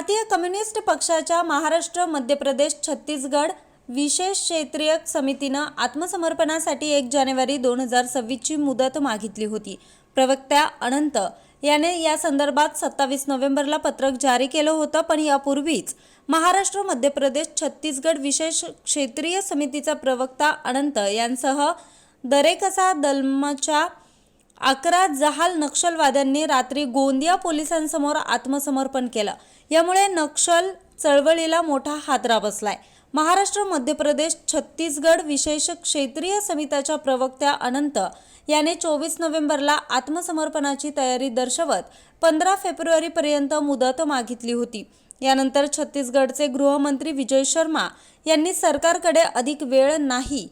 भारतीय कम्युनिस्ट पक्षाच्या महाराष्ट्र मध्य प्रदेश छत्तीसगड विशेष क्षेत्रीय समितीनं आत्मसमर्पणासाठी एक जानेवारी दोन हजार सव्वीसची मुदत मागितली होती. प्रवक्त्या अनंत याने या संदर्भात सत्तावीस नोव्हेंबरला पत्रक जारी केलं होतं पण यापूर्वीच महाराष्ट्र मध्य प्रदेश छत्तीसगड विशेष क्षेत्रीय समितीचा प्रवक्ता अनंत यांसह दरेकसा दलमच्या अकरा जहाल नक्षलवाद्यांनी रात्री गोंदिया पोलिसांसमोर आत्मसमर्पण केलं. यामुळे नक्षल चळवळीला मोठा हादरा बसलाय. महाराष्ट्र मध्य प्रदेश छत्तीसगड विशेष क्षेत्रीय समित्याच्या प्रवक्त्या अनंत याने चोवीस नोव्हेंबरला आत्मसमर्पणाची तयारी दर्शवत पंधरा फेब्रुवारीपर्यंत मुदत मागितली होती. यानंतर छत्तीसगडचे गृहमंत्री विजय शर्मा यांनी सरकारकडे अधिक वेळ नाही.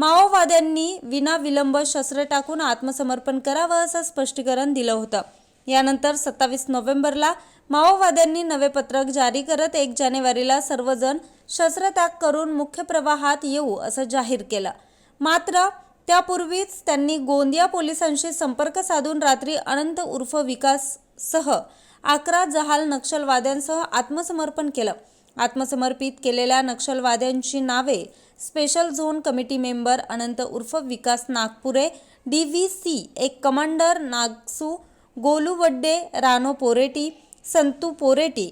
माओवाद्यांनी विनाविलंब शस्त्र टाकून आत्मसमर्पण करावं असं स्पष्टीकरण दिलं होतं. यानंतर सत्तावीस नोव्हेंबरला माओवाद्यांनी नवे पत्रक जारी करत एक जानेवारीला सर्वजण शस्त्रत्याग करून मुख्य प्रवाहात येऊ असं जाहीर केलं. मात्र त्यापूर्वीच त्यांनी गोंदिया पोलिसांशी संपर्क साधून रात्री अनंत उर्फ विकास सह अकरा जहाल नक्षलवाद्यांसह आत्मसमर्पण केलं. आत्मसमर्पित केलेल्या नक्षलवाद्यांची नावे special zone committee member Anant उर्फ Vikas Nagpure D V C एक कमांडर नागसू गोलू वड्डे रानो पोरेटी संतू पोरेटी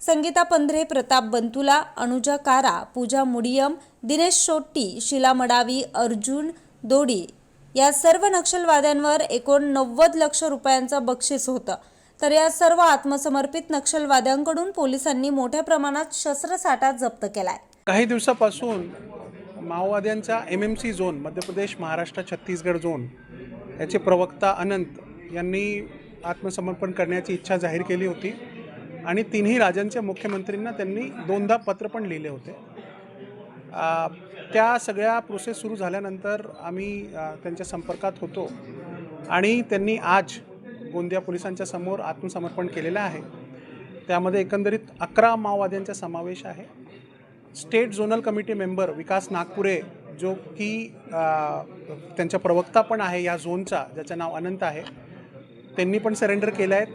संगीता पंधरे प्रताप बंतुला अनुजा कारा पूजा मुडियम दिनेश शोट्टी शिला मडावी अर्जुन दोडी या सर्व नक्षलवाद्यांवर एकोणनव्वद लक्ष रुपयांचं बक्षीस होतं. तर या सर्व आत्मसमर्पित नक्षलवाद्यांकडून पोलिसांनी मोठ्या प्रमाणात शस्त्रसाठा जप्त केलाय. काही दिवसापासून माओवाद्यांचा M M C zone Madhya Pradesh Maharashtra Chhattisgarh zone याचे प्रवक्ता अनंत यांनी आत्मसमर्पण करण्याची इच्छा जाहीर केली होती. आणि तिन्ही राज्यांच्या मुख्यमंत्र्यांना त्यांनी दोनदा पत्र पण लिहिले होते. त्या सगळ्या प्रोसेस सुरू झाल्यानंतर आम्ही त्यांच्या संपर्कात होतो. आणि त्यांनी आज गोंदिया पोलिसांच्या समोर आत्मसमर्पण केलेलं आहे. त्यामध्ये एकंदरीत अकरा माओवाद्यांचा समावेश आहे. State zonal committee member Vikas Nagpure जो की त्यांच्या त्यांचा प्रवक्ता पण आहे या झोनचा ज्याचं नाव अनंत आहे त्यांनी पण सरेंडर केलं आहेत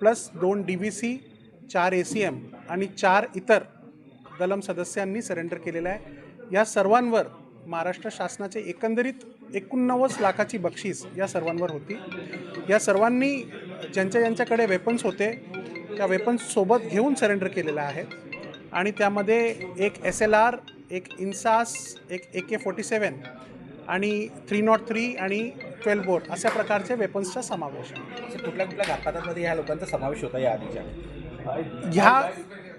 प्लस दोन डी व्ही सी चार ए सी एम आणि चार इतर दलम सदस्यांनी सरेंडर केलेलं आहे. या सर्वांवर महाराष्ट्र शासनाचे एकंदरीत एकोणनव्वद लाखाची बक्षीस या सर्वांवर होती. या सर्वांनी ज्यांच्या ज्यांच्याकडे वेपन्स होते त्या वेपन्स सोबत घेऊन सरेंडर केलेलं आहे. आणि त्यामध्ये एक एस एल आर एक इन्सास एक ए के फोर्टी सेवन आणि थ्री नॉट थ्री आणि ट्वेल्व बोट अशा प्रकारचे वेपन्सचा समावेश आहे. कुठल्या कुठल्या घातपातांमध्ये ह्या लोकांचा समावेश होता या आधीच्या? ह्या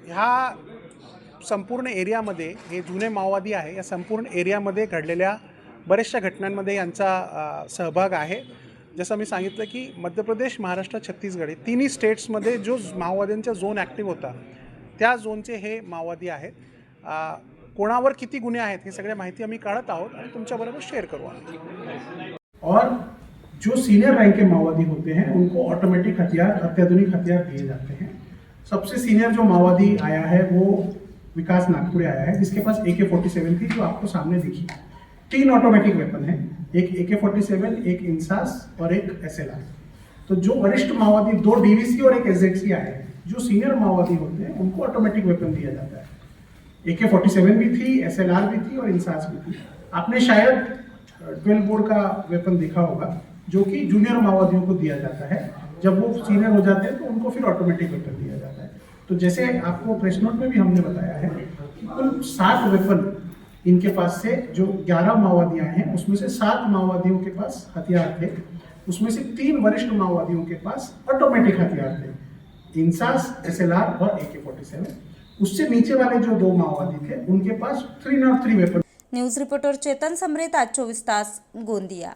ह्या संपूर्ण एरियामध्ये हे जुने माओवादी आहे या संपूर्ण एरियामध्ये घडलेल्या बऱ्याचशा घटनांमध्ये यांचा सहभाग आहे. जसं मी सांगितलं की मध्य प्रदेश महाराष्ट्र छत्तीसगड हे तिन्ही स्टेट्समध्ये जो माओवाद्यांचा झोन ॲक्टिव्ह होता त्या झोनचे हे माओवादी आहेत. कोणावर किती गुन्हे आहेत हे सगळ्या माहिती आम्ही काढत आहोत आणि तुमच्याबरोबर शेअर करू आहोत. और जो सीनियर रैंक के माओवादी होते हैं उनको ऑटोमेटिक हथियार अत्याधुनिक हथियार दिए जाते हैं। सबसे सीनियर जो माओवादी आया है वो विकास नागपुरे आया है जिसके पास ए के फोर्टी सेवन थी जो आपको सामने दिखी। तीन ऑटोमेटिक वेपन है। एक ए के फोर्टी सेवन एक इंसास और एक एस एल आर तो जो वरिष्ठ माओवादी, दो डीवीसी और एक एस आए, जो सीनियर माओवादी होते हैं, उनको ऑटोमेटिक वेपन दिया जाता है। ए के फोर्टी सेवन भी थी एस एल आर भी थी और इंसास भी थी। आपने शायद ट्वेल्व बोर्ड का वेपन देखा होगा, जो कि जूनियर माओवादियों को दिया जाता है। जब वो सीनियर हो जाते हैं तो उनको फिर ऑटोमेटिक वेपन दिया जाता है। तो जैसे आपको प्रेस नोट में भी हमने बताया है कि कुल सात वेपन इनके पास से जो ग्यारह माओवादी आए हैं, उसमें से सात माओवादियों के पास हथियार थे, उसमें से तीन वरिष्ठ माओवादियों के पास ऑटोमेटिक हथियार थे। इंसास एस एल आर और ए के फोर्टी सेवन उससे नीचे वाले जो दो माओवादी थे, उनके pass three not three weapon news reporter Chetan Samrut आज चौबीस तास गोंदिया।